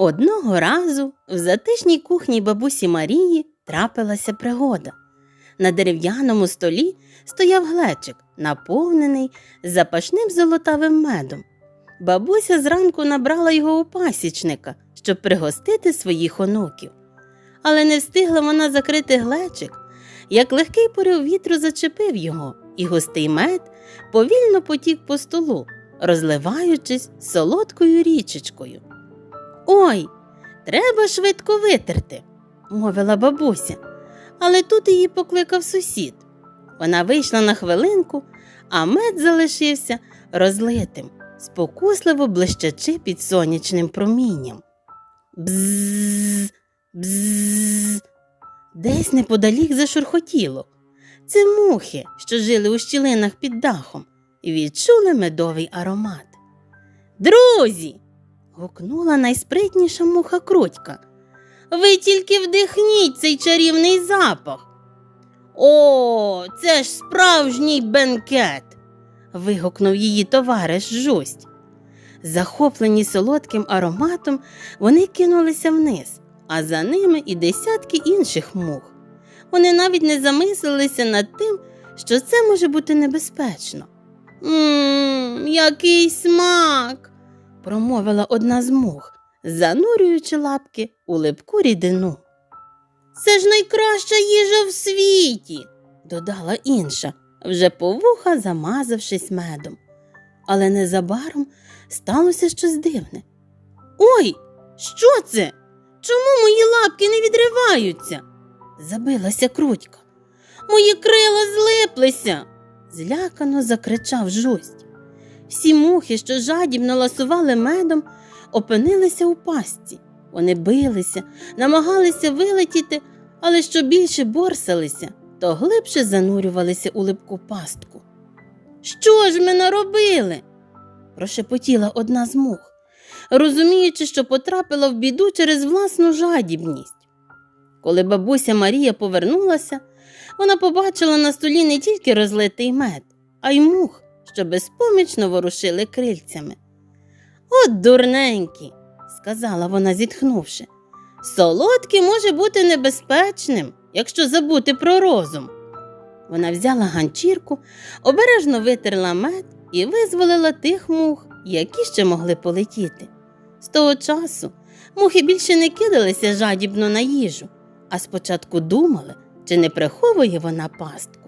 Одного разу в затишній кухні бабусі Марії трапилася пригода. На дерев'яному столі стояв глечик, наповнений запашним золотавим медом. Бабуся зранку набрала його у пасічника, щоб пригостити своїх онуків. Але не встигла вона закрити глечик, як легкий порив вітру зачепив його, і густий мед повільно потік по столу, розливаючись солодкою річечкою. Ой, треба швидко витерти, мовила бабуся, але тут її покликав сусід. Вона вийшла на хвилинку, а мед залишився розлитим, спокусливо блищачи під сонячним промінням. Бзз, бзз. Десь неподалік зашурхотіло. Це мухи, що жили у щілинах під дахом, і відчули медовий аромат. Друзі. Гукнула найспритніша муха крутька. Ви тільки вдихніть цей чарівний запах. О, це ж справжній бенкет. вигукнув її товариш жусть. Захоплені солодким ароматом, вони кинулися вниз, а за ними і десятки інших мух. Вони навіть не замислилися над тим, що це може бути небезпечно. Мм, який смак, промовила одна з мух, занурюючи лапки у липку рідину. Це ж найкраща їжа в світі, додала інша, вже по вуха замазавшись медом. Але незабаром сталося щось дивне. Ой, що це? Чому мої лапки не відриваються? забилася крутька. Мої крила злиплися, злякано закричав жусть. Всі мухи, що жадібно ласували медом, опинилися у пастці. Вони билися, намагалися вилетіти, але що більше борсалися, то глибше занурювалися у липку пастку. Що ж ми наробили? прошепотіла одна з мух, розуміючи, що потрапила в біду через власну жадібність. Коли бабуся Марія повернулася, вона побачила на столі не тільки розлитий мед, а й мух, що безпомічно ворушили крильцями. От дурненькі, сказала вона, зітхнувши. Солодке може бути небезпечним, якщо забути про розум. Вона взяла ганчірку, обережно витерла мед і визволила тих мух, які ще могли полетіти. З того часу мухи більше не кидалися жадібно на їжу, а спочатку думали, чи не приховує вона пастку.